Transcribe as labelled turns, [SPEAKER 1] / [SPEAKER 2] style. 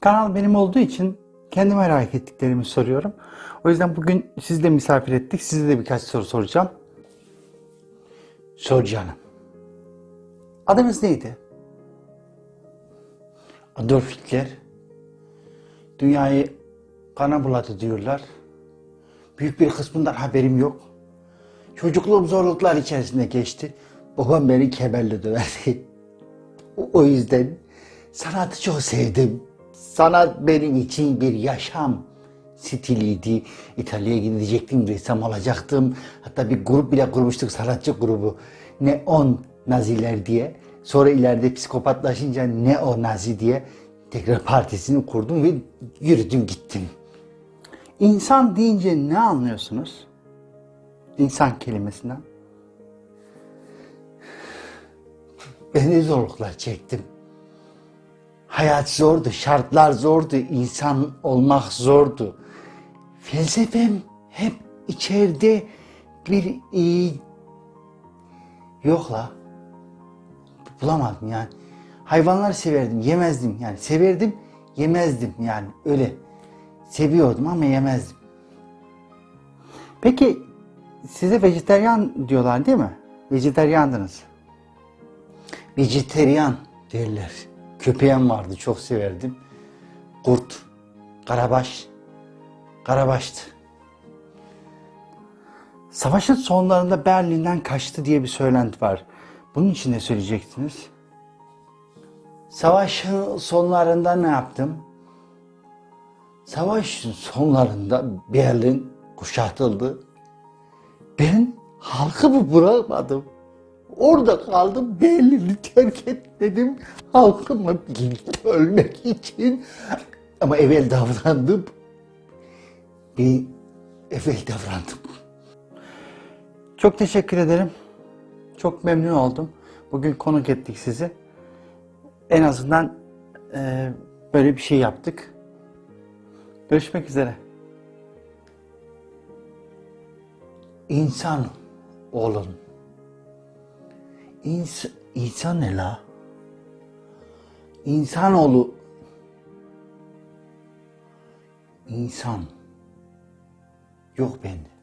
[SPEAKER 1] Kanal benim olduğu için kendi merak ettiklerimi soruyorum. O yüzden bugün sizi de misafir ettik. Size de birkaç soru soracağım. Sor canım. Adınız neydi? Adolf Hitler. Dünyayı kana buladı diyorlar. Büyük bir kısmından haberim yok. Çocukluğum zorluklar içerisinde geçti. Babam beni kemerle döverdi. O- yüzden sanatı çok sevdim. Sanat benim için bir yaşam stiliydi. İtalya'ya gidecektim, ressam olacaktım. Hatta bir grup bile kurmuştuk, sanatçı grubu. Neon Naziler diye. Sonra ileride psikopatlaşınca Neo Nazi diye tekrar partisini kurdum ve yürüdüm gittim. İnsan deyince ne anlıyorsunuz? İnsan kelimesinden. Ben de zorluklar çektim. Hayat zordu, şartlar zordu, insan olmak zordu. Felsefem hep içeride bir iyi... Yok la. Bulamadım yani. Hayvanları severdim, yemezdim yani. Severdim, yemezdim yani öyle. Seviyordum ama yemezdim. Peki size vejeteryan diyorlar değil mi? Vejetaryandınız. Vejeteryan derler. Köpeğim vardı çok severdim. Kurt, karabaş, karabaştı. Savaşın sonlarında Berlin'den kaçtı diye bir söylenti var. Bunun için ne söyleyeceksiniz? Savaşın sonlarında ne yaptım? Savaşın sonlarında Berlin kuşatıldı. Ben halkımı bırakmadım. Orada kaldım Berlin'i terk etmedim. Halkımla birlikte ölmek için. Ama evvel davrandım. Bir evvel davrandım. Çok teşekkür ederim. Çok memnun oldum. Bugün konuk ettik sizi. En azından eee, böyle bir şey yaptık. Görüşmek üzere. İnsan olun. İns insan ne la? İnsanoğlu. İnsan. Yok bende.